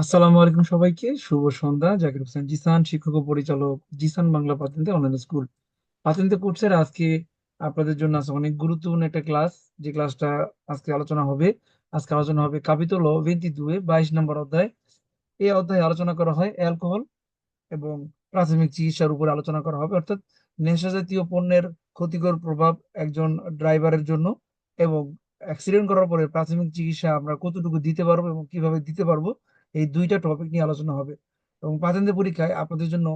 আসসালামু আলাইকুম সবাইকে। শুভ সন্ধ্যা। জাকির হোসেন জিসান, শিক্ষক ও পরিচালক জিসান বাংলা পাতেন্তে অনলাইন স্কুল পাতেন্তে কোর্সের আজকে আপনাদের জন্য আছে অনেক গুরুত্বপূর্ণ একটা ক্লাস যে ক্লাসটা আজকে আলোচনা হবে, আজকে আলোচনা হবে কাপিতল ভেন্তি দুয়ে, বাইশ নম্বর অধ্যায়। এই অধ্যায়ে আলোচনা করা হয় অ্যালকোহল এবং প্রাথমিক চিকিৎসার উপর আলোচনা করা হবে। অর্থাৎ নেশা জাতীয় পণ্যের ক্ষতিকর প্রভাব একজন ড্রাইভারের জন্য এবং অ্যাক্সিডেন্ট করার পরে প্রাথমিক চিকিৎসা আমরা কতটুকু দিতে পারব এবং কীভাবে দিতে পারব এই দুইটা টপিক নিয়ে আলোচনা হবে। এবং পাতেন্দ্র পরীক্ষায় আপনাদের জন্য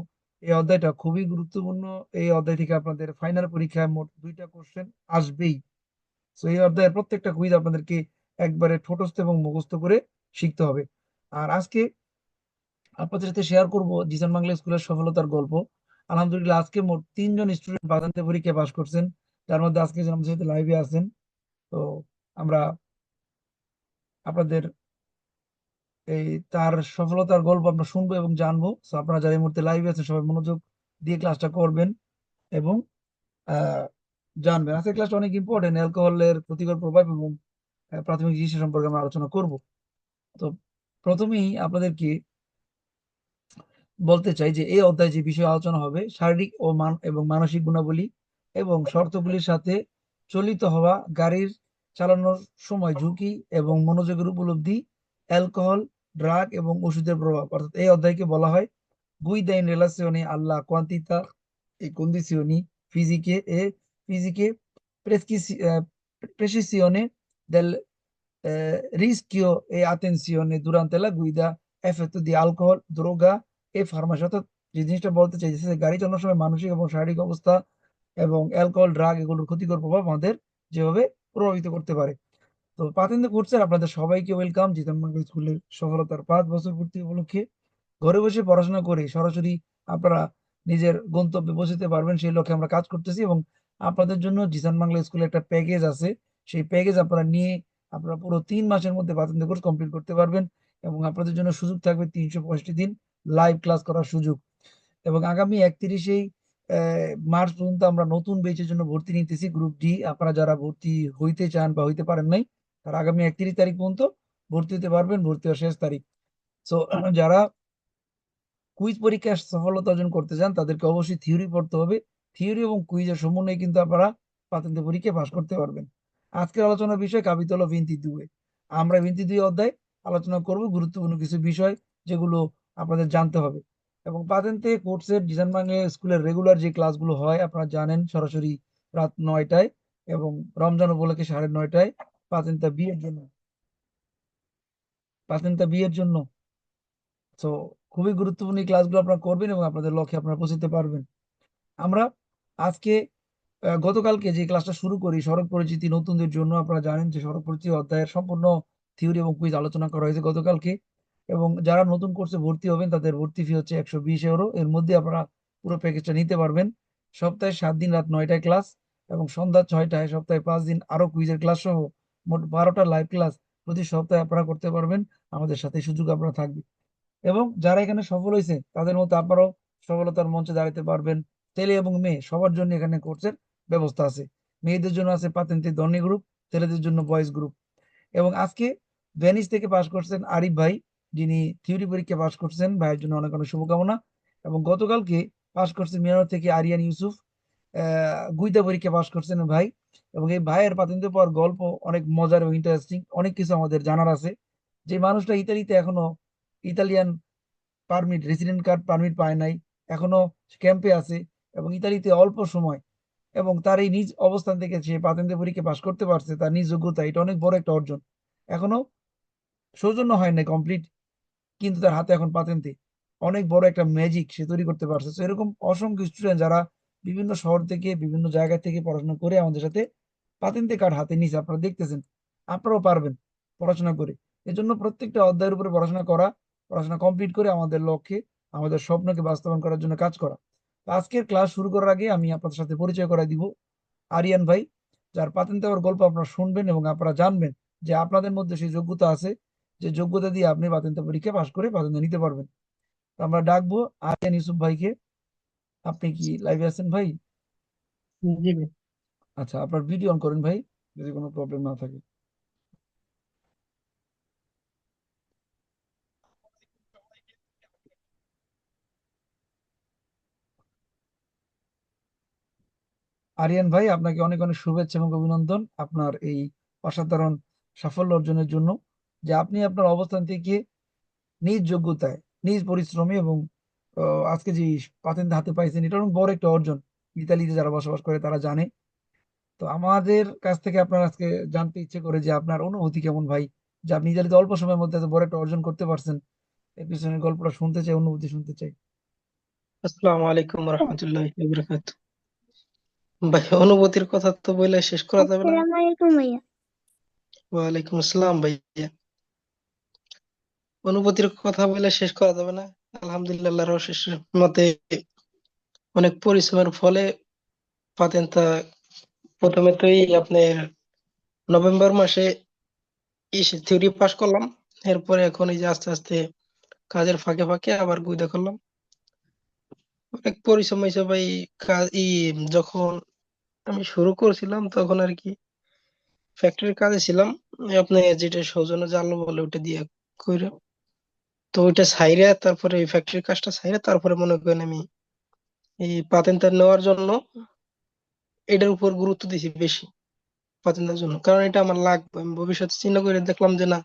এই অধ্যায়টা খুবই গুরুত্বপূর্ণ। এই অধ্যায় থেকে আপনাদের ফাইনাল পরীক্ষায় মোট দুইটা কোশ্চেন আসবেই। তো এই অধ্যায়ের প্রত্যেকটা কুইজ আপনাদেরকে একবারে ঠোঁটস্থ এবং মুখস্থ করে শিখতে হবে। আর আজকে আপনাদের সাথে শেয়ার করব জিসান বাংলা স্কুলের সফলতার গল্প। আলহামদুলিল্লাহ, আজকে মোট তিনজন স্টুডেন্ট বাদান্তে পরীক্ষায় পাশ করছেন। তার মধ্যে আজকে আমাদের সাথে লাইভে আছেন, তো আমরা আপনাদের এই তার সফলতার গল্প আমরা শুনব এবং জানব। তো আপনারা যারা এই মুহূর্তে লাইভে আছেন, সবাই মনোযোগ দিয়ে ক্লাসটা করবেন এবং জানবেন। আজকের ক্লাসটা অনেক ইম্পর্টেন্ট অ্যালকোহলের ক্ষতিকর প্রভাব এবং প্রাথমিক চিকিৎসা সম্পর্কে আমরা আলোচনা করব। তো প্রথমেই আপনাদেরকে বলতে চাই যে এই অধ্যায় যে বিষয়ে আলোচনা হবে, শারীরিক ও মান এবং মানসিক গুণাবলী এবং শর্তগুলির সাথে চলিত হওয়া গাড়ির চালানোর সময় ঝুঁকি এবং মনোযোগের উপলব্ধি অ্যালকোহল ড্রাগ এবং ওষুধের প্রভাব। অর্থাৎ এই অধ্যায়কে বলা হয় গুইদাইন রিলাসিওনে আল্লাহ কোয়ান্তিতা এই কন্ডিসিওনি ফিজিকে এ ফিজিকে প্রেসকিসিওনে দেল রিস্কিও এ আতেনসিওনে দুরান্তেলা গুইদা এফেক্ট দি আলকোহল, দ্রোগা, এ ফার্মাসি। অর্থাৎ যে জিনিসটা বলতে চাইছে গাড়ি চালানোর সময় মানসিক এবং শারীরিক অবস্থা এবং অ্যালকোহল, ড্রাগ এগুলোর ক্ষতিকর প্রভাব আমাদের যেভাবে প্রভাবিত করতে পারে। তো পাতেন্দ্র কোর্সের আপনাদের সবাইকে ওয়েলকাম জিতান বাংলা স্কুলের সফলতার পাঁচ বছর পূর্তি উপলক্ষে ঘরে বসে পড়াশোনা করে সরাসরি আপনারা নিজের গন্তব্যে পৌঁছতে পারবেন, সেই লক্ষ্যে আমরা কাজ করতেছি এবং আপনাদের জন্য জিসান বাংলা স্কুলে একটা প্যাকেজ আছে। সেই প্যাকেজ আপনারা নিয়ে আপনারা পুরো তিন মাসের মধ্যে পাতেন্দ্র কোর্স কমপ্লিট করতে পারবেন এবং আপনাদের জন্য সুযোগ থাকবে তিনশো পঁয়ষট্টি দিন লাইভ ক্লাস করার সুযোগ। এবং আগামী একত্রিশেই মার্চ পর্যন্ত আমরা নতুন বেচের জন্য ভর্তি নিতেছি গ্রুপ ডি আপনারা যারা ভর্তি হইতে চান বা হইতে পারেন নাই তারা আগামী একত্রিশ তারিখ পর্যন্ত ভর্তি হতে পারবেন ভর্তি হওয়ার শেষ তারিখ। সো যারা কুইজ পরীক্ষায় সফলতা অর্জন করতে চান তাদেরকে অবশ্যই থিওরি পড়তে হবে। থিওরি এবং কুইজের সমন্বয়ে কিন্তু আপনারা পাতেন্দ্র পরীক্ষায় পাশ করতে পারবেন। আজকের আলোচনার বিষয় কাবিতল ভিন্তি দুয়ে আমরা ভিন্তি দুই অধ্যায় আলোচনা করব গুরুত্বপূর্ণ কিছু বিষয় যেগুলো আপনাদের জানতে হবে। এবং পাতেন্তে কোর্সের ডিজাইন বাংলা স্কুলের রেগুলার যে ক্লাসগুলো হয় আপনারা জানেন সরাসরি রাত নয়টায় এবং রমজান উপলক্ষে সাড়ে নয়টায়। পাতেন্তা বিয়ের জন্য। পাতেন্তা বিয়ের জন্য। তো খুবই গুরুত্বপূর্ণ ক্লাসগুলো আপনারা করবেন এবং আপনাদের লক্ষ্যে আপনারা পৌঁছতে পারবেন। আমরা আজকে গতকালকে যে ক্লাসটা শুরু করি, সড়ক পরিচিতি নতুনদের জন্য আপনারা জানেন যে সড়ক পরিচিতি অধ্যায়ের সম্পূর্ণ থিওরি এবং কুইজ আলোচনা করা হয়েছে গতকালকে। এবং যারা নতুন কোর্সে ভর্তি হবেন, তাদের ভর্তি ফি হচ্ছে একশো বিশ ইউরো এর মধ্যে আপনারা পুরো প্যাকেজটা নিতে পারবেন। সপ্তাহে সাত দিন, রাত নয়টায় ক্লাস এবং সন্ধ্যা ছয়টায়, সপ্তাহে পাঁচ দিন আরও কুইজের ক্লাস সহ মোট বারোটা লাইভ ক্লাস প্রতি সপ্তাহে আপনারা করতে পারবেন। আমাদের সাথে সুযোগ আপনারা থাকবে এবং যারা এখানে সফল হয়েছে, তাদের মতো আপনারাও সফলতার মঞ্চে দাঁড়াতে পারবেন। ছেলে এবং মেয়ে সবার জন্য এখানে কোর্সের ব্যবস্থা আছে। মেয়েদের জন্য আছে পাতেন্তে দর্নি গ্রুপ ছেলেদের জন্য বয়েজ গ্রুপ এবং আজকে ভেনিস থেকে পাশ করছেন আরিফ ভাই, যিনি থিওরি পরীক্ষা পাশ করছেন। ভাইয়ের জন্য অনেক অনেক শুভকামনা। এবং গতকালকে পাশ করছেন মিয়ানমার থেকে আরিয়ান ইউসুফ। আহ, গুইদা পরীক্ষা পাশ করছেন ভাই। এবং এই ভাইয়ের পাতেন্তে পাওয়ার গল্প অনেক মজার এবং ইন্টারেস্টিং অনেক কিছু আমাদের জানার আছে। যে মানুষটা ইতালিতে এখনও Italian permit resident card permit পায় নাই, এখনও ক্যাম্পে আছে এবং ইতালিতে অল্প সময় এবং তার এই নিজ অবস্থান থেকে সে পাতেন্তে পরীক্ষা পাশ করতে পারছে, তার নিজ যোগ্যতা, এটা অনেক বড় একটা অর্জন। এখনও সৌজন্য হয় নাই কমপ্লিট কিন্তু তার হাতে এখন পাতেন্তে অনেক বড় একটা ম্যাজিক সে তৈরি করতে পারছে। তো এরকম অসংখ্য স্টুডেন্ট যারা বিভিন্ন শহর থেকে, বিভিন্ন জায়গা থেকে পড়াশোনা করে আমাদের সাথে পাতেন্তে কার্ড হাতে নিছে আপনারা দেখতেছেন, আপনারাও পারবেন পড়াশোনা করে। এজন্য প্রত্যেকটা অধ্যায়ের উপরে পড়াশোনা করা, পড়াশোনা কমপ্লিট করে আমাদের লক্ষ্যে, আমাদের স্বপ্নকে বাস্তবায়ন করার জন্য কাজ করা। আজকের ক্লাস শুরু করার আগে আমি আপনাদের সাথে পরিচয় করাই দিব। আরিয়ান ভাই, যার পাতেন দেওয়ার গল্প আপনারা শুনবেন এবং আপনারা জানবেন যে আপনাদের মধ্যে সেই যোগ্যতা আছে, যে যোগ্যতা দিয়ে আপনি পাতেন্তে পরীক্ষা পাশ করে পাতেন্তে নিতে পারবেন। আমরা ডাকবো আরিয়ান ইউসুফ ভাইকে। আপনি কি লাইভে আছেন ভাই? আচ্ছা আপনার ভিডিও অন করেন ভাই যদি কোনো প্রবলেম না থাকে। আরিয়ান ভাই আপনাকে অনেক অনেক শুভেচ্ছা এবং অভিনন্দন আপনার এই অসাধারণ সাফল্য অর্জনের জন্য যে আপনি আপনার অবস্থান থেকে নিজ যোগ্যতায় নিজ পরিশ্রমে এবং আজকে যে পাতেন হাতে পাইছেন এটা অনেক বড় একটা অর্জন। ইতালিতে যারা বসবাস করে তারা জানে। তো আমাদের কাছ থেকে আপনার আজকে জানতে ইচ্ছে করে যে আপনার অনুভূতি কেমন ভাই? যে আপনি ইতালিতে অল্প সময়ের মধ্যে এত বড় একটা অর্জন করতে পারছেন। এর পিছনের গল্পটা শুনতে চাই অনুভূতি শুনতে চাই। আসসালামু আলাইকুম রহমতুল্লাহ বরকাত ভাই অনুভূতির কথা তো বলে শেষ করা যাবে না। ওয়ালাইকুম আসসালাম ভাইয়া। অনুভূতির কথা বলে শেষ করা যাবে না। আলহামদুলিল্লাহ অশেষ মতে অনেক পরিশ্রমের ফলে প্রথমে তো এই আপনার নভেম্বর মাসে থিওরি পাস করলাম, এরপরে এখন এই যে আস্তে আস্তে কাজের ফাঁকে ফাঁকে আবার গুইদা করলাম। অনেক পরিশ্রম হয়েছে ভাই, কাজ ই যখন আমি শুরু করছিলাম তখন আর কি ফ্যাক্টরির কাজে ছিলাম। আপনি যেটা সৌজন্য জাল বলে ওটা দিয়ে কইরা তো ওইটা ছাইরা তারপরে এই ফ্যাক্টরির কাজটা ছাইরা তারপরে মনে করেন আমি এই পাতেন্টটা নেওয়ার জন্য এটার উপর গুরুত্ব দিছি বেশি পাতেন্টের জন্য। কারণ এটা আমার লাগবে। আমি ভবিষ্যতে চিন্তা করে দেখলাম যে না,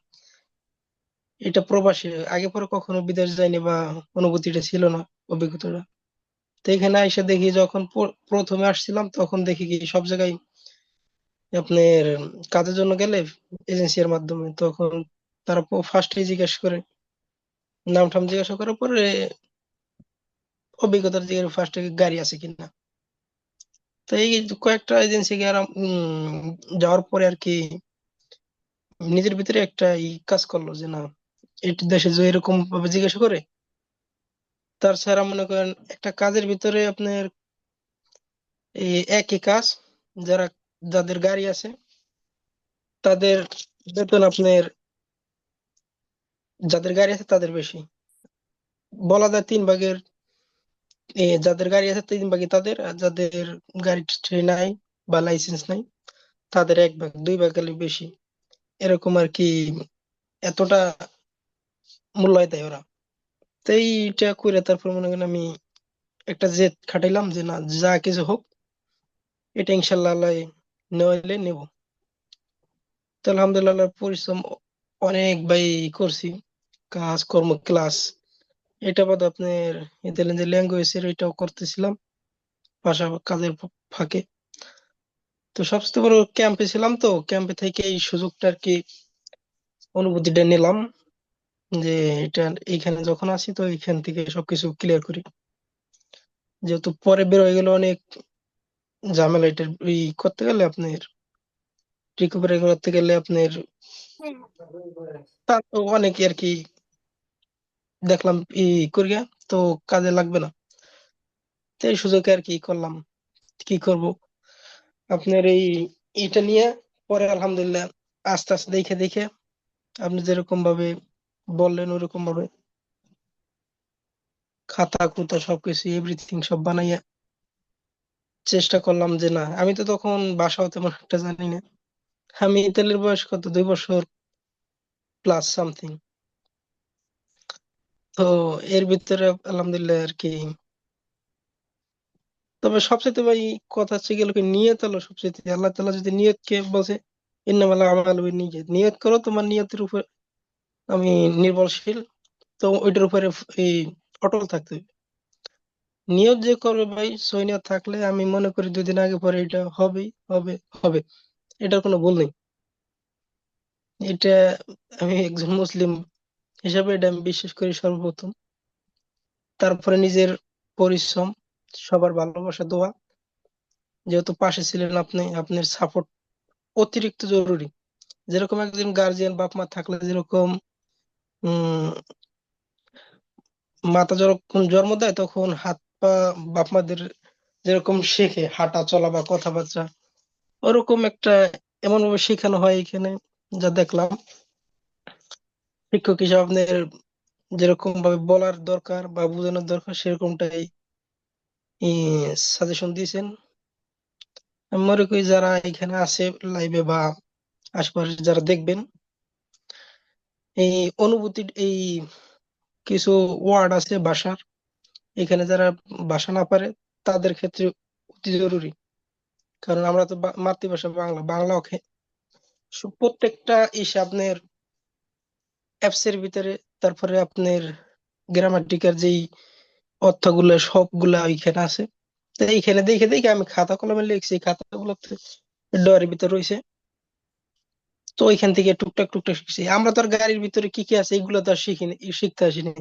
এটা প্রবাসী। আগে পরে কখনো বিদেশ যায়নি বা অনুভূতিটা ছিল না অভিজ্ঞতাটা। তো এখানে এসে দেখি যখন প্রথমে আসছিলাম তখন দেখি কি সব জায়গায় আপনার কাজের জন্য গেলে এজেন্সির মাধ্যমে। তখন তারা ফার্স্টে জিজ্ঞেস করে নাম টাম জিজ্ঞাসা করার পরে অভিজ্ঞতার দিকে ফার্স্টে গাড়ি আছে কিনা। তো এই কয়েকটা এজেন্সি যাওয়ার পরে আর কি নিজের ভিতরে একটা ই কাজ করল যে, না, এই দেশে যে এরকম ভাবে জিজ্ঞাসা করে, তার ছাড়া মনে করেন একটা কাজের ভিতরে আপনার এই একই কাজ, যারা যাদের গাড়ি আছে, তাদের বেতন আপনার যাদের গাড়ি আছে তাদের বেশি। বলা যায় তিন ভাগের যাদের গাড়ি আছে তিন ভাগই তাদের, আর যাদের গাড়ি নাই বা লাইসেন্স নাই, তাদের এক ভাগ, দুই ভাগ বেশি। এরকম আর কি এতটা মূল্যায় দেয় ওরা। তো এইটা করে তারপর মনে করেন আমি একটা জেদ খাটাইলাম যে না, যা কিছু হোক, এটা ইনশাল্লাহ আল্লাহ নেওয়াইলে নেব। তো আলহামদুলিল্লাহ পরিশ্রম অনেক ভাই করছি। কাজ কর্ম ক্লাস এটা বাদ আপনার ইতালিয়ান যে ল্যাঙ্গুয়েজ এর এটাও করতেছিলাম পাশা কাজের ফাঁকে। তো সবচেয়ে বড় ক্যাম্পে ছিলাম তো ক্যাম্পে থেকে এই সুযোগটা আর কি অনুভূতিটা নিলাম যে এটা এইখানে যখন আসি তো এইখান থেকে সবকিছু ক্লিয়ার করি। যেহেতু পরে বের হয়ে গেল অনেক ঝামেলা এটা ই করতে গেলে আপনার রিকভারি করতে গেলে আপনার তা তো অনেকে আর কি দেখলাম ই করিয়া তো কাজে লাগবে না। তো এই সুযোগে আর কি করলাম। কি করব? আপনার এই এটা নিয়ে পরে আলহামদুলিল্লাহ আস্তে আস্তে দেখে দেখে আপনি যেরকম ভাবে বললেন, ওরকম ভাবে খাতা, খুঁতা সবকিছু এভরিথিং সব বানাইয়া চেষ্টা করলাম যে না, আমি তো তখন বাসাও তেমন একটা জানি না। আমি ইতালির বয়স কত? দুই বছর প্লাস সামথিং তো এর ভিতরে আলহামদুলিল্লাহ আর কি তবে সবচেয়ে ভাই কথা হচ্ছে গেল কি নিয়ত হলো সবচেয়ে আল্লাহ তাআলা যদি বলছে আমালু বিন্নিয়াত নিয়ত করো তোমার নিয়তের উপর আমি নির্ভরশীল, তো ওইটার উপরে এই অটল থাকতে হবে। নিয়ত যে করবে ভাই, সই নিয়ত থাকলে আমি মনে করি দুদিন আগে পরে এটা হবেই হবে হবে। এটার কোনো ভুল নেই। এটা আমি একজন মুসলিম হিসাবে এটা আমি বিশ্বাস করি সর্বপ্রথম। তারপরে নিজের পরিশ্রম, সবার ভালোবাসা, দোয়া। যেহেতু পাশে ছিলেন আপনি, আপনার সাপোর্ট অতিরিক্ত জরুরি। যেরকম একজন গার্জিয়ান বাপ মা থাকলে যেরকম মাতা যখন জন্ম দেয় তখন হাত পা বাপ মাদের যেরকম শেখে, হাঁটা, চলা বা কথাবার্তা ওরকম একটা এমন ভাবে শেখানো হয় এখানে, যা দেখলাম। শিক্ষক হিসাবে যেরকম ভাবে বলার দরকার বা বোঝানোর দরকার, সেরকমটাই সাজেশন দিয়েছেন। আমি মনে করি যারা এখানে আছে লাইভে বা আশেপাশে যারা দেখবেন, এই অনুভূতি, এই কিছু ওয়ার্ড আছে ভাষার, এখানে যারা ভাষা না পারে, তাদের ক্ষেত্রে অতি জরুরি। কারণ আমরা তো মাতৃভাষা বাংলা বাংলা প্রত্যেকটা ইসে আপনার অ্যাপস এর ভিতরে, তারপরে আপনার গ্রামাটিকার যেই অর্থগুলো, সবগুলা ওইখানে আছে। তো এইখানে দেখে দেখে আমি খাতা কলমে লিখছি খাতাগুলো ডয়ের ভিতরে রয়েছে। তো ওইখান থেকে টুকটাক টুকটাক শিখছি। আমরা তো আর গাড়ির ভিতরে কি কি আছে এগুলো তো আর শিখিনি, শিখতে আসিনি।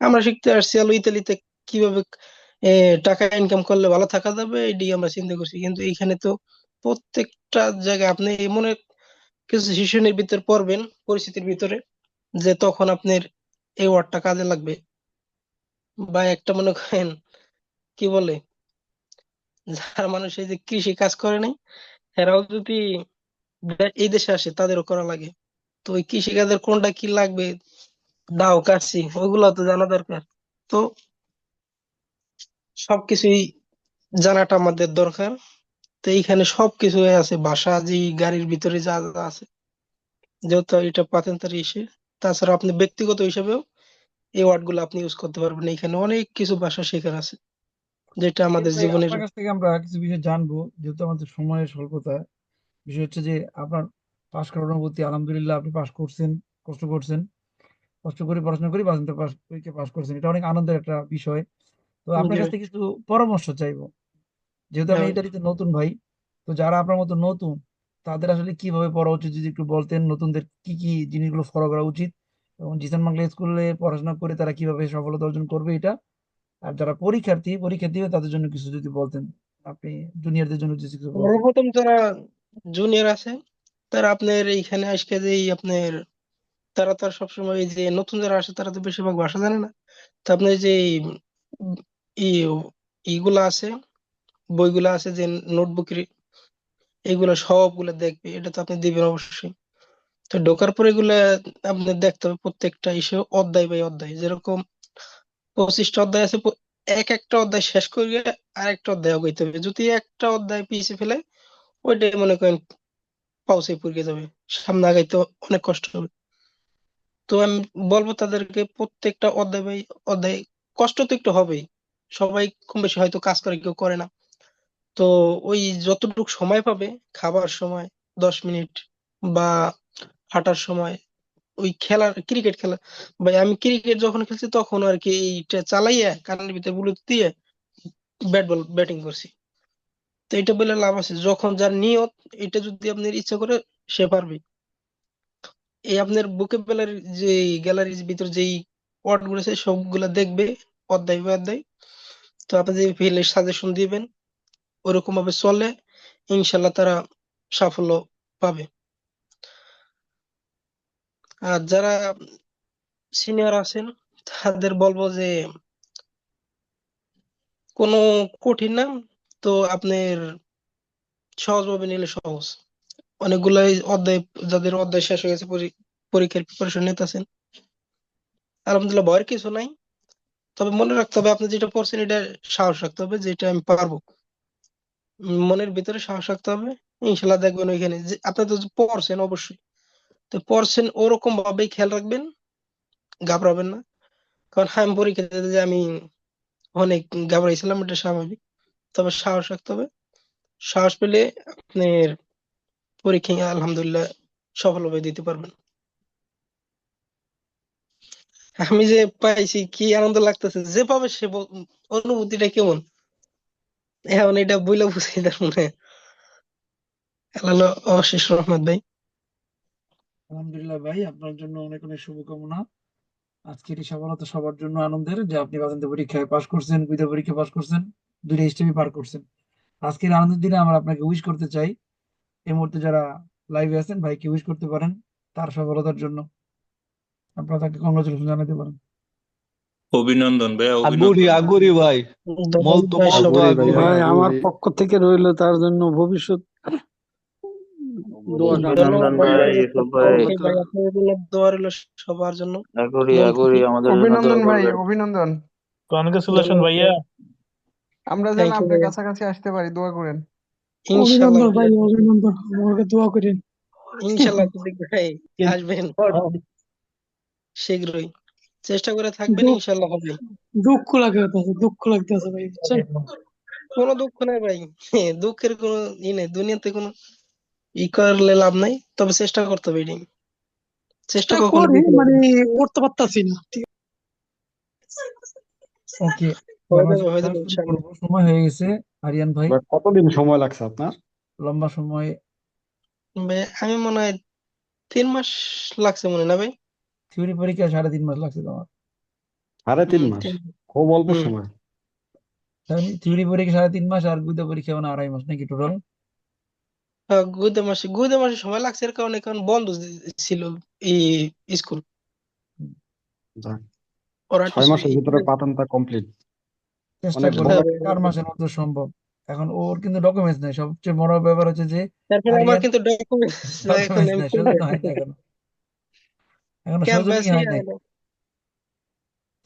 আমরা শিখতে আসছি হলো ইতালিতে কীভাবে টাকা ইনকাম করলে ভালো থাকা যাবে এটাই আমরা চিন্তা করছি। কিন্তু এইখানে তো প্রত্যেকটা জায়গায় আপনি এমন কিছু সিচুয়েশনের ভিতরে পড়বেন, পরিস্থিতির ভিতরে। যে তখন আপনার এই ওয়ার্ডটা কাজে লাগবে। বা একটা মনে করেন, কি বলে? যারা মানুষ এই যে কৃষি কাজ করে নাই, এরাও যদি এই দেশে আসে, তাদেরও করা লাগে। তো ওই কৃষি কাজের কোনটা কি লাগবে? দাও কাটছি ওইগুলো তো জানা দরকার। তো সবকিছুই জানাটা আমাদের দরকার। তো এইখানে সবকিছু আছে ভাষা যে গাড়ির ভিতরে যা যা আছে। যেহেতু এটা পাতেন্টারি ইসে। তাছাড়া আপনি ব্যক্তিগত হিসেবেও এই ওয়ার্ডগুলো আপনি ইউজ করতে পারবেন। এখানে অনেক কিছু ভাষা শেখার আছে যেটা আমাদের জীবনের কাছ থেকে আমরা কিছু বিষয় জানব যেহেতু আমাদের সময়ের স্বল্পতা বিষয় হচ্ছে যে আপনার পাশ করার অনুভূতি আলহামদুলিল্লাহ আপনি পাশ করছেন কষ্ট করছেন কষ্ট করে পড়াশোনা করে পাশ পরীক্ষা পাশ করছেন এটা অনেক আনন্দের একটা বিষয়। তো আপনার কাছ থেকে কিছু পরামর্শ চাইব যেহেতু আমি হ্যাঁ। ইতালিতে নতুন ভাই তো যারা আপনার মতো নতুন তাদের আসলে কীভাবে পড়া উচিত? যদি একটু বলতেন, নতুনদের কি কি জিনিসগুলো ফলো করা উচিত? এবং জিসান বাংলা স্কুলে পড়াশোনা করে তারা কীভাবে সফলতা অর্জন করবে এটা? আর যারা পরীক্ষার্থী পরীক্ষা দিবে তাদের জন্য কিছু যদি বলতেন, আপনি জুনিয়রদের জন্য যদি কিছু সর্বপ্রথম যারা জুনিয়র আছে, তারা আপনার এইখানে আজকে যে আপনার, তারা তো আর সবসময় এই যে নতুন যারা আসে, তারা তো বেশিরভাগ ভাষা জানে না। তো আপনার যে ইগুলা আছে, বইগুলা আছে যে নোটবুকের এগুলা সবগুলা দেখবে, এটা তো আপনি দিবেন অবশ্যই। তো ঢোকার পরে এগুলা আপনি দেখতে হবে প্রত্যেকটা ইসে অধ্যায় বাই অধ্যায়। যেরকম পঁচিশটা অধ্যায় আছে এক একটা অধ্যায় শেষ করে আরেকটা অধ্যায় আগাইতে হবে। যদি একটা অধ্যায় পিছিয়ে ফেলে, ওইটাই মনে করেন পাউসে পড়ে যাবে। সামনে আগাইতে অনেক কষ্ট হবে। তো আমি বলব তাদেরকে প্রত্যেকটা অধ্যায় বাই অধ্যায়, কষ্ট তো একটু হবেই। সবাই কম বেশি হয়তো কাজ করে, কেউ করে না। তো ওই যতটুকু সময় পাবে খাবার সময়, দশ মিনিট বা হাঁটার সময়, ওই খেলার ক্রিকেট খেলা। ভাই, আমি ক্রিকেট যখন খেলছি তখন আর কি এইটা চালাইয়া কানের ভিতরে ব্লুটুথ দিয়ে ব্যাট বল ব্যাটিং করছি। তো এটা বলে লাভ আছে। যখন যার নিয়ত, এটা যদি আপনার ইচ্ছা করে সে পারবে। এই আপনার বুকে ভোকাবুলারি যে গ্যালারির ভিতর যেই ওয়ার্ডগুলো আছে, সবগুলা দেখবে, অধ্যায় বাই অধ্যায়। তো আপনি ফিল্ডের সাজেশন দিবেন ওরকম ভাবে চলে ইনশাল্লাহ তারা সাফল্য পাবে। আর যারা সিনিয়র আছেন, তাদের বলব যে কোনো কঠিন না, তো আপনার সহজভাবে নিলে সহজ। অনেকগুলাই অধ্যায়, যাদের অধ্যায় শেষ হয়ে গেছে পরীক্ষার প্রিপারেশন নিতেছেন। আলহামদুলিল্লাহ, ভয়ের কিছু নাই। তবে মনে রাখতে হবে, আপনি যেটা পড়ছেন এটা সাহস রাখতে হবে যেটা আমি পারব। মনের ভিতরে সাহস রাখতে হবে। ইনশাল্লাহ দেখবেন ওইখানে যে আপনি তো পড়ছেন অবশ্যই। তো পড়ছেন ওরকম ভাবেই খেয়াল রাখবেন, ঘাবড়াবেন না। কারণ আমি পরীক্ষা দিতে যে আমি অনেক ঘাবড়াইছিলাম, এটা স্বাভাবিক। তবে সাহস রাখতে হবে। সাহস পেলে আপনার পরীক্ষায় আলহামদুলিল্লাহ সফলভাবে দিতে পারবেন। আমি যে পাইছি, কি আনন্দ লাগতেছে যে পাবে সে অনুভূতিটা কেমন। এখন এটা বইলে বুঝাই তার মনে আল্লাহ অশেষ রহমত ভাই। আলহামদুলিল্লাহ ভাই, আপনার জন্য অনেক অনেক শুভকামনা। আজকের এই সফলতা সবার জন্য আনন্দের যে আপনি বাসন্ত পরীক্ষায় পাশ করছেন বিদ্যা পরীক্ষা পাশ করছেন, দুইটা স্টেপই পার করছেন। আজকের আনন্দের দিনে আমরা আপনাকে উইশ করতে চাই। এই মুহূর্তে যারা লাইভে আছেন, ভাইকে উইশ করতে পারেন তার সফলতার জন্য। আপনারা তাকে কংগ্রাচুলেশন জানাতে পারেন। অভিনন্দন ভাইয়া আগুরি আগুরি ভাই। আমার পক্ষ থেকে রইল তার জন্য ভবিষ্যৎ। সবার জন্য। আগুরি আগুরি আমাদের অভিনন্দন ভাই অভিনন্দন। কনগ্রেচুলেশন ভাইয়া। আমরা যেন আপনার কাছাকাছি আসতে পারি দোয়া করেন। ইনশাল্লাহ। ভাই অভিনন্দন। আমাকে দোয়া করেন। ইনশাল্লাহ ভাই আসবেন। শীঘ্রই। চেষ্টা করে থাকবেন ইনশাল্লাহ হবে। দুঃখ লাগতেছে দুঃখ লাগতেছে ভাই বুঝছেন? কোনো দুঃখ নাই ভাই দুঃখের কোনো ই নেই দুনিয়াতে কোনো ই করলে লাভ নাই তবে চেষ্টা করতে হবে চেষ্টা কখনো মানে করতে পারতাছি না ঠিক ওকে হয়ে হয়ে সময় হয়ে গেছে আরিয়ান ভাই কতদিন সময় লাগছে আপনার? লম্বা সময়। ভাই আমি মনে হয় তিন মাস লাগছে মনে হয় না ভাই? থিওরি পরীক্ষা সাড়ে তিন মাস লাগছে তোমার। সাড়ে তিন মাস? খুব অল্প হুম। সময়। থিওরি পরীক্ষা সাড়ে তিন মাস আর গুইদা পরীক্ষা মানে আড়াই মাস নাকি টোটাল গুদে মাসে গুদে মাসে সময় লাগছে এর কারণে কারণ বন্ধ ছিল এই স্কুল। ওরা ছয় মাসের ভিতরে পাঠানটা কমপ্লিট। চেষ্টা অনেক করি ভালো হ্যাঁ, চার মাসের মধ্যে সম্ভব। এখন ওর কিন্তু ডকুমেন্টস নেই সবচেয়ে বড় ব্যাপার হচ্ছে যে তারপরে আমার কিন্তু ডকুমেন্টস এখন ডকুমেন্টস আমি নেই এখনও। এখনও ক্যাম্পাসে সৌজন্যই হয় নাই?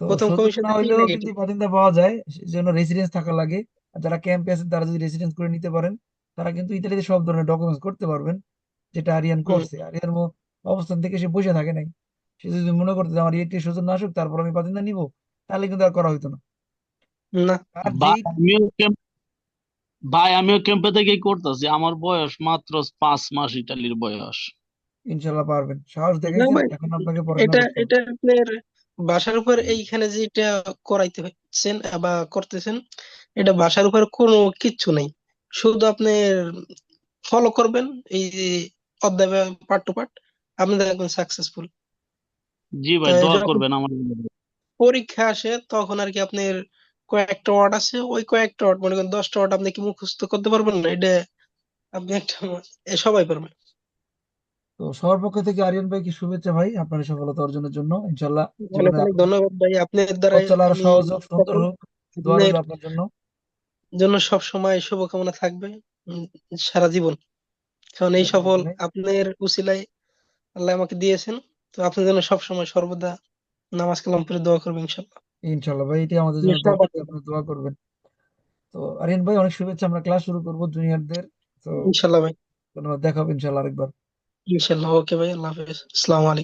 তো প্রথম সৌজন্য কমিশন না হইলেও কিন্তু বাতিনটা পাওয়া যায় সেজন্য রেসিডেন্স থাকা লাগে। আর যারা ক্যাম্পে আছেন তারা যদি রেসিডেন্স করে নিতে পারেন তারা কিন্তু ইতালিতে সব ধরনের ডকুমেন্টস করতে পারবেন যেটা আরিয়ান করছে। আরিয়ান অবস্থান থেকে সে বসে থাকে নাই। সে যদি মনে করতো যে আমার একটি সৌজন্য আসুক তারপর আমি বাতিনটা নিব তাহলে কিন্তু আর করা হইতো না। না। আর ভাই যেই আমিও ক্যাম্প ভাই আমিও ক্যাম্পে থেকেই করতেছি। আমার বয়স মাত্র পাঁচ মাস ইটালির বয়স। ইনশাল্লাহ পারবেন। সাহস না দেখাইছেন ভাই এখন আপনাকে পড়াশোনা এটা করতে হবে এটা আপনার বাসার উপর এইখানে যেটা করাইতে হচ্ছেন বা করতেছেন এটা বাসার উপর কোনো কিচ্ছু নেই। শুধু আপনি ফলো করবেন এই যে অধ্যায় পার্ট টু পার্ট আপনি দেখবেন সাকসেসফুল জি ভাই দোয়া করবেন আমার জন্য। পরীক্ষা আসে তখন আর কি আপনার কয়েকটা ওয়ার্ড আছে ওই কয়েকটা ওয়ার্ড মনে করেন দশটা ওয়ার্ড আপনি কি মুখস্থ করতে পারবেন না? এটা আপনি একটা সবাই পারবে তো সবার পক্ষ থেকে আরিয়ান ভাইকে শুভেচ্ছা ভাই আপনার সফলতা অর্জনের জন্য। ইনশাল্লাহ অনেক অনেক ধন্যবাদ ভাই। আপনার দ্বারা আরও আমি সহজ হোক সুন্দর হোক দোয়া আপনার রইল আপনার জন্য। জন্য সব সময় শুভকামনা থাকবে সারা জীবন। কারণ এই সফল। আপনার উসিলায় আল্লাহ আমাকে দিয়েছেন। তো আপনার জন্য সব সময় সর্বদা নামাজ কালাম পড়ে দোয়া করবেন ইনশাল্লাহ ইনশাল্লাহ ভাই এটি আমাদের জন্য দোয়া করতে আপনি দোয়া করবেন। তো আরিয়ান ভাই অনেক শুভেচ্ছা। আমরা ক্লাস শুরু করব জুনিয়রদের। তো ইনশাল্লাহ ভাই। ধন্যবাদ দেখা হবে ইনশাল্লাহ আরেকবার। ইনশাল্লাহ ওকে ভাই আল্লাহ হাফেজ আসসালামু আলাইকুম